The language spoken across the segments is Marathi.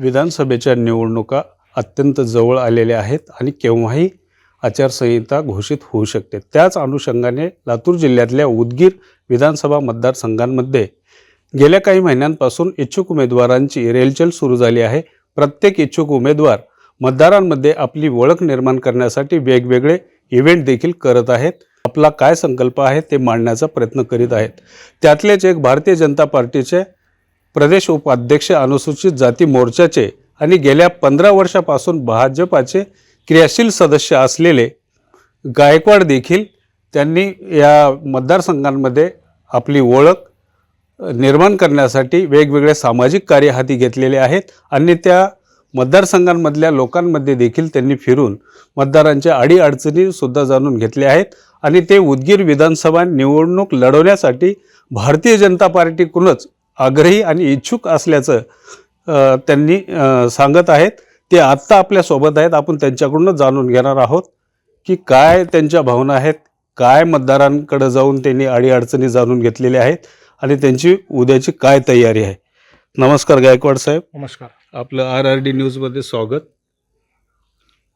विधानसभेच्या निवडणुका अत्यंत जवळ आलेल्या आहेत आणि केव्हाही आचारसंहिता घोषित होऊ शकते. त्याच अनुषंगाने लातूर जिल्ह्यातल्या उदगीर विधानसभा मतदारसंघांमध्ये गेल्या काही महिन्यांपासून इच्छुक उमेदवारांची रेलचेल सुरू झाली आहे. प्रत्येक इच्छुक उमेदवार मतदारांमध्ये आपली ओळख निर्माण करण्यासाठी वेगवेगळे इव्हेंट देखील करत आहेत. आपला काय संकल्प आहे ते मांडण्याचा प्रयत्न करीत आहेत. त्यातलेच एक भारतीय जनता पार्टीचे प्रदेश उपाध्यक्ष अनुसूचित जाती मोर्चाचे आणि गेल्या पंधरा वर्षापासून भाजपाचे क्रियाशील सदस्य असलेले गायकवाड देखील त्यांनी या मतदारसंघांमध्ये आपली ओळख निर्माण करण्यासाठी वेगवेगळे सामाजिक कार्य हाती घेतलेले आहेत आणि त्या मतदारसंघांमधल्या लोकांमध्ये देखील त्यांनी फिरून मतदारांच्या अडीअडचणीसुद्धा जाणून घेतल्या आहेत आणि ते उदगीर विधानसभा निवडणूक लढवण्यासाठी भारतीय जनता पार्टीकडूनच आग्रही आणि इच्छुक असल्याचं त्यांनी सांगत आहेत. ते आत्ता आपल्यासोबत आहेत. आपण त्यांच्याकडूनच जाणून घेणार आहोत की काय त्यांच्या भावना आहेत काय मतदारांकडे जाऊन त्यांनी अडीअडचणी जाणून घेतलेल्या आहेत आणि त्यांची उद्याची काय तयारी आहे. नमस्कार गायकवाड साहेब. नमस्कार. आपलं आर आर डी न्यूजमध्ये स्वागत.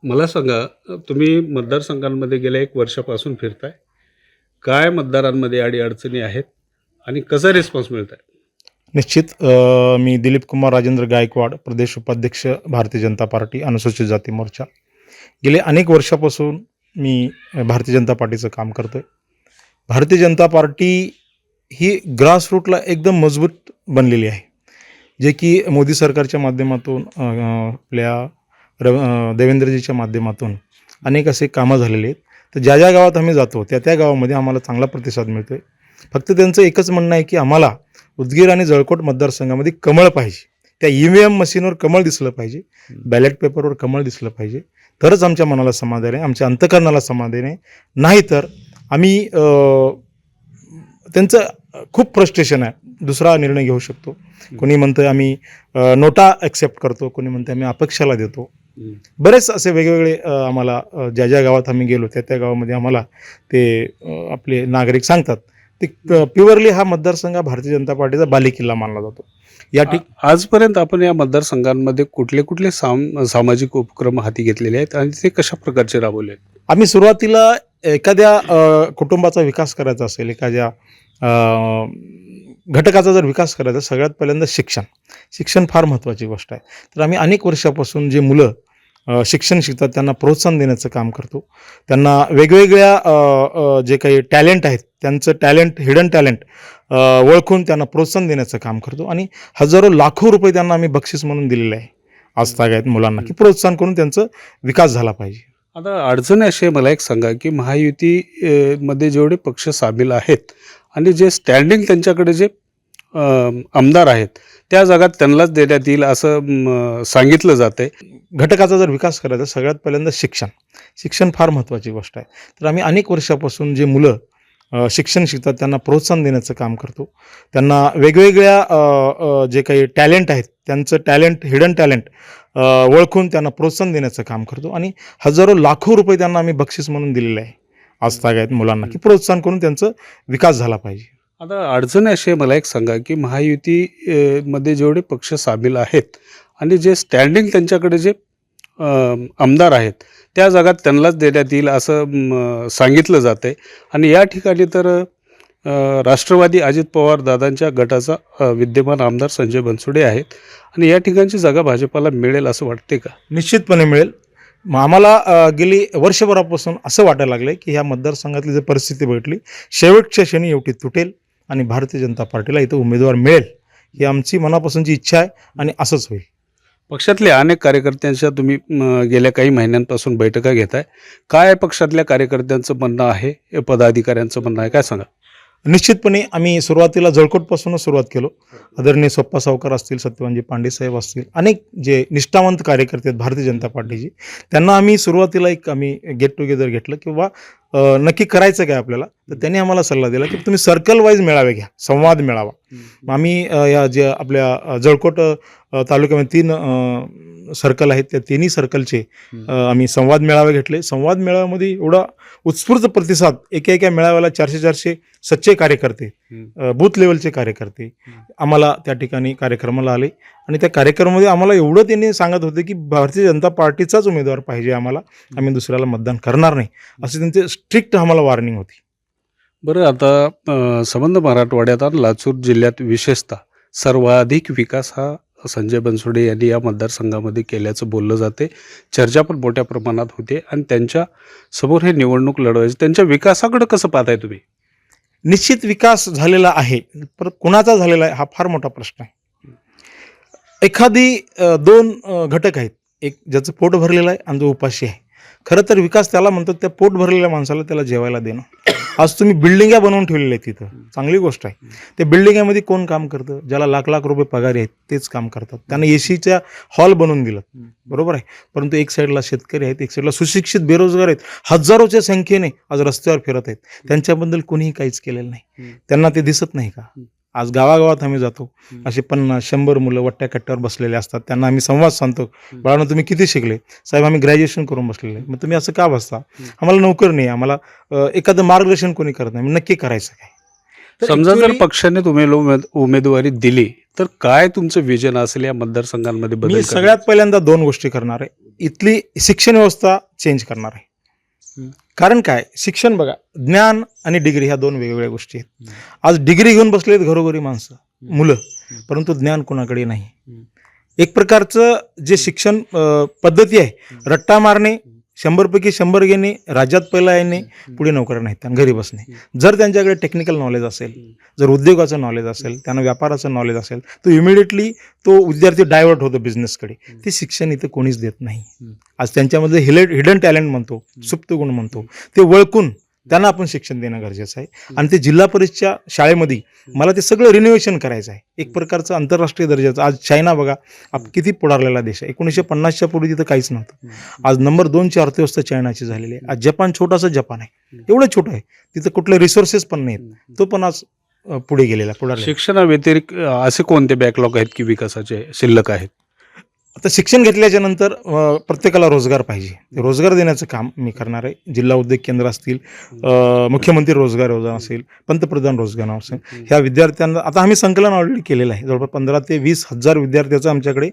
मला सांगा तुम्ही मतदारसंघांमध्ये गेल्या एक वर्षापासून फिरताय. काय मतदारांमध्ये अडीअडचणी आहेत आणि कसा रिस्पॉन्स मिळत आहे निश्चित अ, मी दिलीप कुमार राजेंद्र गायकवाड प्रदेश उपाध्यक्ष भारतीय जनता पार्टी अनुसूचित जाती मोर्चा. गेले अनेक वर्षापासून मी भारतीय जनता पार्टीचं काम करतो आहे भारतीय जनता पार्टी ही ग्रासरूटला एकदम मजबूत बनलेली आहे. जे की मोदी सरकारच्या माध्यमातून अ, अ, आपल्या र अ, देवेंद्रजीच्या माध्यमातून अनेक असे कामं झालेले आहेत. तर ज्या ज्या गावात आम्ही जातो त्या त्या गावामध्ये आम्हाला चांगला प्रतिसाद मिळतो आहे फक्त त्यांचं एकच म्हणणं आहे की आम्हाला उदगीर आणि जळकोट मतदारसंघामध्ये कमळ पाहिजे. त्या ई व्ही एम मशीनवर कमळ दिसलं पाहिजे. बॅलेट पेपरवर कमळ दिसलं पाहिजे. तरच आमच्या मनाला समाधान आहे. आमच्या अंतकरणाला समाधान आहे. नाहीतर आम्ही त्यांचं खूप फ्रस्ट्रेशन आहे. दुसरा निर्णय घेऊ शकतो. कोणी म्हणतं आम्ही नोटा ॲक्सेप्ट करतो. कोणी म्हणतं आम्ही अपेक्षाला देतो. बरेच असे वेगवेगळे आम्हाला ज्या ज्या गावात आम्ही गेलो त्या त्या गावामध्ये आम्हाला ते आपले नागरिक सांगतात. ते प्युअरली हा मतदारसंघ भारतीय जनता पार्टीचा बालेकिल्ला मानला जातो. या ठिक आजपर्यंत आपण या मतदारसंघांमध्ये कुठले कुठले साम सामाजिक उपक्रम हाती घेतलेले आहेत आणि ते कशा प्रकारचे राबवले आहेत? आम्ही सुरुवातीला एखाद्या कुटुंबाचा विकास करायचा असेल एखाद्या घटकाचा जर विकास करायचा सगळ्यात पहिल्यांदा शिक्षण. शिक्षण फार महत्त्वाची गोष्ट आहे. तर आम्ही अनेक वर्षापासून जे मुलं शिक्षण शिकतात त्यांना प्रोत्साहन देण्याचं काम करतो. त्यांना वेगवेगळ्या जे काही टॅलेंट आहेत त्यांचं टॅलेंट हिडन टॅलेंट ओळखून त्यांना प्रोत्साहन देण्याचं काम करतो. आणि हजारो लाखो रुपये त्यांना आम्ही बक्षीस म्हणून दिलेले आहे. आजतागायत मुलांना की प्रोत्साहन करून त्यांचा विकास झाला पाहिजे. आता अडचण अशी आहे मला एक सांगा की महायुती मध्ये जेवढे पक्ष सामील आहेत आणि जे स्टँडिंग त्यांच्याकडे जे आमदार आहेत त्या जागात त्यांनाच देण्यात येईल असं सांगितलं जातंय. घटकाचा जर विकास करायचा सगळ्यात पहिल्यांदा शिक्षण. शिक्षण फार महत्त्वाची गोष्ट आहे. तर आम्ही अनेक वर्षापासून जे मुलं शिक्षण शिकतात त्यांना प्रोत्साहन देण्याचं काम करतो. त्यांना वेगवेगळ्या जे काही टॅलेंट आहेत त्यांचं टॅलेंट हिडन टॅलेंट ओळखून त्यांना प्रोत्साहन देण्याचं काम करतो आणि हजारो लाखो रुपये त्यांना आम्ही बक्षीस म्हणून दिलेले आहे. आजतागायत मुलांना की प्रोत्साहन करून त्यांचा विकास झाला पाहिजे. आता अडचण अशी आहे मला एक सांगा की महायुती मध्ये जेवढे पक्ष सामील आहेत आणि जे स्टँडिंग त्यांच्याकडे जे आमदार आहेत. त्या जागात त्यांनाच देण्यात येईल असं सांगितलं जातं आहे आणि या ठिकाणी तर राष्ट्रवादी अजित पवार दादांच्या गटाचा विद्यमान आमदार संजय बनसोडे आहेत. आणि या ठिकाणची जागा भाजपाला मिळेल असं वाटते का? निश्चितपणे मिळेल. मग आम्हाला गेली वर्षभरापासून असं वाटायला लागलं की ह्या मतदारसंघातली जर परिस्थिती भेटली शेवटच्या क्षणी एवढी तुटेल आणि भारतीय जनता पार्टीला इथं उमेदवार मिळेल ही आमची मनापासूनची इच्छा आहे आणि असंच होईल. पक्षातल्या अनेक कार्यकर्त्यांच्या तुम्ही गेल्या काही महिन्यांपासून बैठका घेत आहे काय पक्षातल्या कार्यकर्त्यांचं म्हणणं आहे? पदाधिकाऱ्यांचं म्हणणं आहे? काय सांगा निश्चितपणे आम्ही सुरुवातीला जळकोटपासूनच सुरुवात केलो. आदरणीय सोप्पा सावकार असतील सत्यवानजी पांडे साहेब असतील अनेक जे निष्ठावंत कार्यकर्ते आहेत भारतीय जनता पार्टीचे त्यांना आम्ही सुरुवातीला एक आम्ही गेट टुगेदर घेतलं किंवा नक्की करायचं काय आपल्याला तर त्यांनी आम्हाला सल्ला दिला की तुम्ही सर्कल वाईज मेळावे घ्या संवाद मेळावा. आम्ही या जे आपल्या जळकोट तालुक्यामध्ये तीन सर्कल आहेत त्या तिन्ही सर्कलचे आम्ही संवाद मेळावे घेतले. संवाद मेळाव्यामध्ये एवढा उत्स्फूर्त प्रतिसाद एका एका मेळाव्याला चारशे चारशे सच्चे कार्यकर्ते बूथ लेवलचे कार्यकर्ते आम्हाला त्या ठिकाणी कार्यक्रमाला आले. आणि त्या कार्यक्रमामध्ये आम्हाला एवढं त्यांनी सांगत होते की भारतीय जनता पार्टीचाच उमेदवार पाहिजे आम्हाला. आम्ही दुसऱ्याला मतदान करणार नाही. असे त्यांचे स्ट्रिक्ट आम्हाला वॉर्निंग होती. बरं आता संबंध मराठवाड्यात लातूर जिल्ह्यात विशेषतः सर्वाधिक विकास हा संजय बनसोडे यांनी या मतदारसंघामध्ये केल्याचं बोललं जाते. चर्चा पण मोठ्या प्रमाणात होते आणि त्यांच्यासमोर हे निवडणूक लढवायची त्यांच्या विकासाकडे कसं पाहताय तुम्ही? निश्चित विकास झालेला आहे. परत कुणाचा झालेला आहे हा फार मोठा प्रश्न आहे. एखादी दोन घटक आहेत. एक ज्याचं पोट भरलेलं आहे आणि जो उपाशी आहे. खरं तर विकास त्याला म्हणतात त्या पोट भरलेल्या माणसाला त्याला जेवायला देणं. आज तुम्ही बिल्डिंग्या बनवून ठेवलेल्या आहेत तिथं. चांगली गोष्ट आहे. त्या बिल्डिंगामध्ये कोण काम करतं? ज्याला लाख लाख रुपये पगार आहेत तेच काम करतात. त्यांना एसीच्या हॉल बनवून दिलं. बरोबर आहे? परंतु एक साईडला शेतकरी आहेत एक साईडला सुशिक्षित बेरोजगार आहेत. हजारोच्या संख्येने आज रस्त्यावर फिरत आहेत. त्यांच्याबद्दल कोणीही काहीच केलेलं नाही. त्यांना ते दिसत नाही का? आज गावागावात आम्ही जातो. असे पन्नास शंभर मुलं वट्ट्या कट्ट्यावर बसलेले असतात. त्यांना आम्ही संवाद सांगतो. बाळांनो तुम्ही किती शिकले? साहेब आम्ही ग्रॅज्युएशन करून बसलेले. आहे. मग तुम्ही असं का बसता? आम्हाला नोकर नाही. आम्हाला एखादं मार्गदर्शन कोणी करत नाही. मग नक्की करायचं काय? समजा जर पक्षाने तुम्हाला उमेद- उमेदवारी दिली तर काय तुमचं विजन असेल या मतदारसंघांमध्ये बदल? सगळ्यात पहिल्यांदा दोन गोष्टी करणार आहे. इथली शिक्षण व्यवस्था चेंज करणार आहे. कारण काय? शिक्षण बघा ज्ञान आणि डिग्री ह्या दोन वेगवेगळ्या गोष्टी आहेत. आज डिग्री घेऊन बसलेत घरोघरी माणसं मुलं परंतु ज्ञान कोणाकडे नाही. एक प्रकारचं जे शिक्षण पद्धती आहे रट्टा मारणे शंभरपैकी शंभर घेणे राज्यात पहिला येणे पुढे नोकऱ्या नाहीत आणि घरी बसणे. जर त्यांच्याकडे टेक्निकल नॉलेज असेल जर उद्योगाचं नॉलेज असेल त्यांना व्यापाराचं नॉलेज असेल तर इमिडिएटली तो विद्यार्थी डायव्हर्ट होतो बिझनेसकडे ते शिक्षण इथं कोणीच देत नाही. आज त्यांच्यामध्ये हिले हिडन टॅलेंट म्हणतो सुप्त गुण म्हणतो. ते वळकून त्यांना आपण शिक्षण देणं गरजेचं आहे. आणि ते जिल्हा परिषदच्या शाळेमध्ये मला ते सगळं रिनोव्हेशन करायचं आहे. एक प्रकारचं आंतरराष्ट्रीय दर्जाचं. आज चायना बघा आप किती पुढारलेला देश आहे. एकोणीसशे पन्नासच्या पूर्वी तिथं काहीच नव्हतं. आज नंबर दोनची अर्थव्यवस्था चायनाची झालेली आहे. आज जपान छोटासा जपान आहे. एवढं छोटं आहे. तिथं कुठले रिसोर्सेस पण नाहीत. तो पण आज पुढे गेलेला पुढे शिक्षणाव्यतिरिक्त असे कोणते बॅकलॉग आहेत की विकासाचे शिल्लक आहेत? आता शिक्षण घेतल्याच्या नंतर प्रत्येकाला रोजगार पाहिजे. रोजगार देण्याचं काम मी करणार आहे. जिल्हा उद्योग केंद्र असतील मुख्यमंत्री रोजगार योजना असेल पंतप्रधान रोजगार असेल ह्या विद्यार्थ्यांना आता आम्ही संकलन ऑलरेडी केलेलं आहे. जवळपास पंधरा ते वीस हजार विद्यार्थ्याचा आमच्याकडे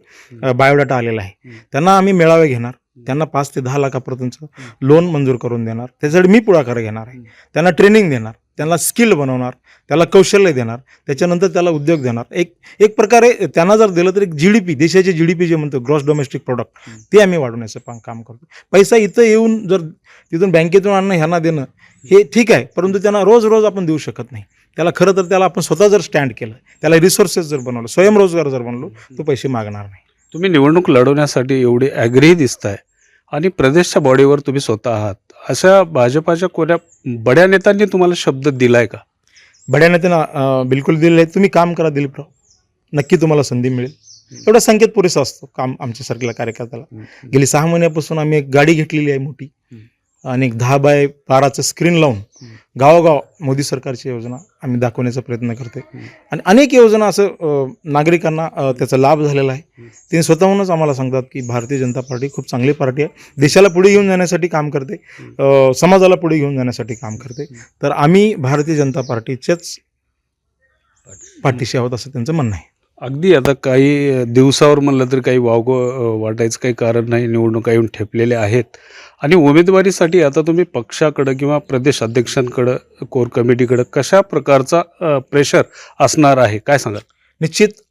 बायोडाटा आलेला आहे. त्यांना आम्ही मेळावे घेणार. त्यांना पाच ते दहा लाखापर्यंतचं लोन मंजूर करून देणार. त्याच्यासाठी मी पुढाकार घेणार आहे. त्यांना ट्रेनिंग देणार. त्यांना स्किल बनवणार त्याला कौशल्य देणार त्याच्यानंतर त्याला उद्योग देणार. एक एक प्रकारे त्यांना जर दिलं तर एक जी डी पी देशाचे जी डी पी जे म्हणतो ग्रॉस डोमेस्टिक प्रोडक्ट ते आम्ही वाढवण्याचं पा- काम करतो. पैसा इथं येऊन जर तिथून बँकेतून आणणं ह्यांना देणं हे ठीक आहे परंतु त्यांना रोज रोज आपण देऊ शकत नाही. त्याला खरं तर त्याला आपण स्वतः जर स्टँड केलं त्याला रिसोर्सेस जर बनवलं स्वयंरोजगार जर बनलो तो पैसे मागणार नाही. तुम्ही निवडणूक लढवण्यासाठी एवढे ॲग्री दिसताय. आणि प्रदेशच्या बॉडीवर तुम्ही स्वतः आहात. अशा भाजपाच्या कोण्या बड्या नेत्यांनी तुम्हाला शब्द दिलाय का? बड्या नेत्यांना बिलकुल दिलेलं आहे तुम्ही काम करा दिलीपराव. नक्की तुम्हाला संधी मिळेल. एवढा संकेत पुरेसा असतो काम आमच्या सारख्या कार्यकर्त्याला. गेली सहा महिन्यापासून आम्ही एक गाडी घेतलेली आहे मोठी. आणि एक दहा बाय बाराचं स्क्रीन लावून गावोगाव मोदी सरकारची योजना आम्ही दाखवण्याचा प्रयत्न करतोय आणि अनेक योजना असं नागरिकांना त्याचा लाभ झालेला आहे. ते स्वतःहूनच आम्हाला सांगतात की भारतीय जनता पार्टी खूप चांगली पार्टी आहे. देशाला पुढे घेऊन जाण्यासाठी काम करते. समाजाला पुढे घेऊन जाण्यासाठी काम करते. तर आम्ही भारतीय जनता पार्टीच्याच पाठीशी आहोत असं त्यांचं म्हणणं आहे. अगदी आता काही दिवसावर म्हणलं तर काही वावग वाटायचं काही कारण नाही निवडणुका येऊन ठेपलेल्या आहेत. आणि उमेदवारीसाठी आता तुम्ही पक्षाकडं किंवा प्रदेश अध्यक्षांकडं कोर कमिटीकडं कशा प्रकारचा प्रेशर असणार आहे? काय सांगाल? निश्चित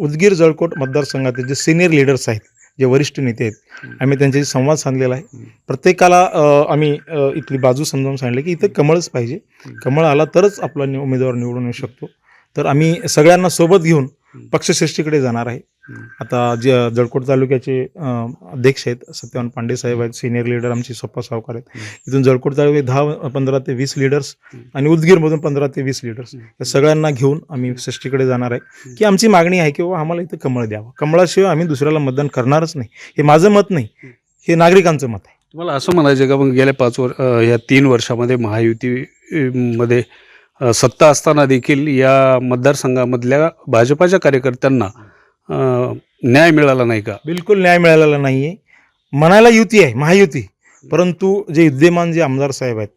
उदगीर जळकोट मतदारसंघातील जे सिनियर लिडर्स आहेत जे वरिष्ठ नेते आहेत आम्ही त्यांच्याशी संवाद साधलेला आहे. प्रत्येकाला आम्ही इथली बाजू समजावून सांगितलं की इथं कमळच पाहिजे. कमळ आला तरच आपला उमेदवार निवडून येऊ शकतो. तर आम्ही सगळ्यांना सोबत घेऊन पक्षश्रेष्ठीकडे जाणार आहे. आता जे जळकोट तालुक्याचे अध्यक्ष आहेत सत्यवान पांडे साहेब आहेत सिनियर लीडर आमचे सोप्पा सावकार आहेत. इथून जळकोट तालुक्यात दहा पंधरा ते वीस लीडर्स आणि उदगीरमधून पंधरा ते वीस लीडर्स या सगळ्यांना घेऊन आम्ही षष्टीकडे जाणार आहे. की आमची मागणी आहे की बाबा आम्हाला इथं कमळ द्यावं. कमळाशिवाय आम्ही दुसऱ्याला मतदान करणारच नाही. हे माझं मत नाही. हे नागरिकांचं मत आहे. तुम्हाला असं म्हणायचं का? मग गेल्या पाच वर अ, या तीन वर्षामध्ये महायुती मध्ये सत्ता असताना देखील या मतदारसंघामधल्या भाजपाच्या कार्यकर्त्यांना न्याय मिळाला नाही का? बिलकुल न्याय मिळालेला नाही आहे म्हणायला युती आहे महायुती. परंतु जे विद्यमान जे आमदार साहेब आहेत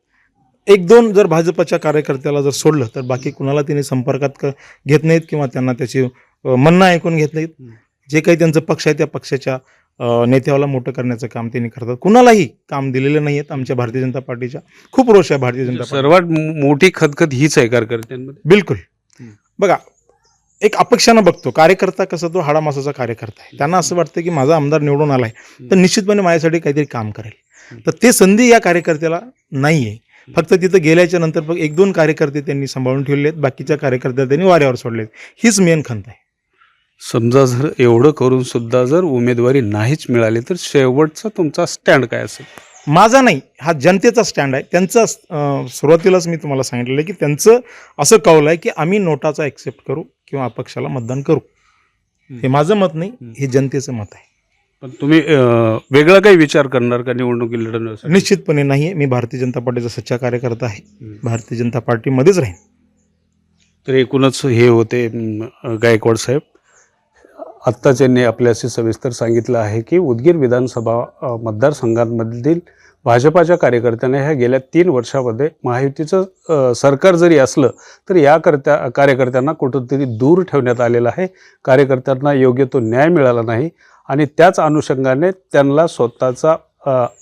एक दोन जर भाजपच्या कार्यकर्त्याला जर सोडलं तर बाकी कुणाला त्यांनी संपर्कात क घेत नाहीत किंवा त्यांना त्याची म्हणणं ऐकून घेत नाहीत. जे काही त्यांचं पक्ष आहे त्या पक्षाच्या नेत्याला मोठं करण्याचं काम त्यांनी करतात. कुणालाही काम दिलेलं नाही आहेत आमच्या भारतीय जनता पार्टीच्या. खूप रोष आहे भारतीय जनता पार्टी सर्वात मोठी खतखत हीच आहे कार्यकर्त्यांमध्ये. बिलकुल. बघा एक अपेक्षानं बघतो कार्यकर्ता कसा तो हाडामासाचा कार्यकर्ता आहे. त्यांना असं वाटतं की माझा आमदार निवडून आलाय तर निश्चितपणे माझ्यासाठी काहीतरी काम करेल. तर ते संधी या कार्यकर्त्याला नाही आहे फक्त तिथं गेल्याच्यानंतर एक दोन कार्यकर्ते त्यांनी सांभाळून ठेवले आहेत बाकीच्या कार्यकर्त्या त्यांनी वाऱ्यावर सोडलेत. हीच मेन खंत आहे. समजा जर एवढं करून सुद्धा जर उमेदवारी नाहीच मिळाली तर शेवटचा तुमचा स्टँड काय असेल? माझा नाही हा जनतेचा स्टँड आहे. त्यांचा अं, सुरुवातीलाच मी तुम्हाला सांगितलेलं आहे की त्यांचं असं कौल आहे की आम्ही नोटाचा ॲक्सेप्ट करू किंवा अपक्षाला मतदान करू. हे माझं मत नाही हे जनतेचं मत आहे. पण तुम्ही अं, वेगळा काही विचार करणार का निवडणुकी लढवण्यासाठी निश्चितपणे नाही आहे. मी भारतीय जनता पार्टीचा सच्चा कार्यकर्ता आहे. भारतीय जनता पार्टीमध्येच राहीन. तर एकूणच हे होते अं, गायकवाड साहेब. आत्ताच यांनी आपल्याशी सविस्तर सांगितलं आहे की उदगीर विधानसभा मतदारसंघांमधील भाजपाच्या कार्यकर्त्यांना ह्या गेल्या तीन वर्षामध्ये महायुतीचं सरकार जरी असलं तर या करत्या कार्यकर्त्यांना कुठंतरी दूर ठेवण्यात आलेलं आहे. कार्यकर्त्यांना योग्य तो न्याय मिळाला नाही आणि त्याच अनुषंगाने त्यांना स्वतःचा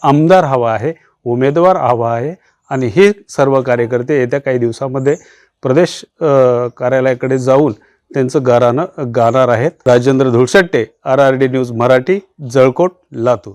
आमदार हवा आहे उमेदवार हवा आहे आणि हे सर्व कार्यकर्ते येत्या काही दिवसामध्ये प्रदेश कार्यालयाकडे जाऊन त्यांचं गारानं गाणार आहेत. Rajendra Dhulsatte R R D news Marathi Jalkot Latur.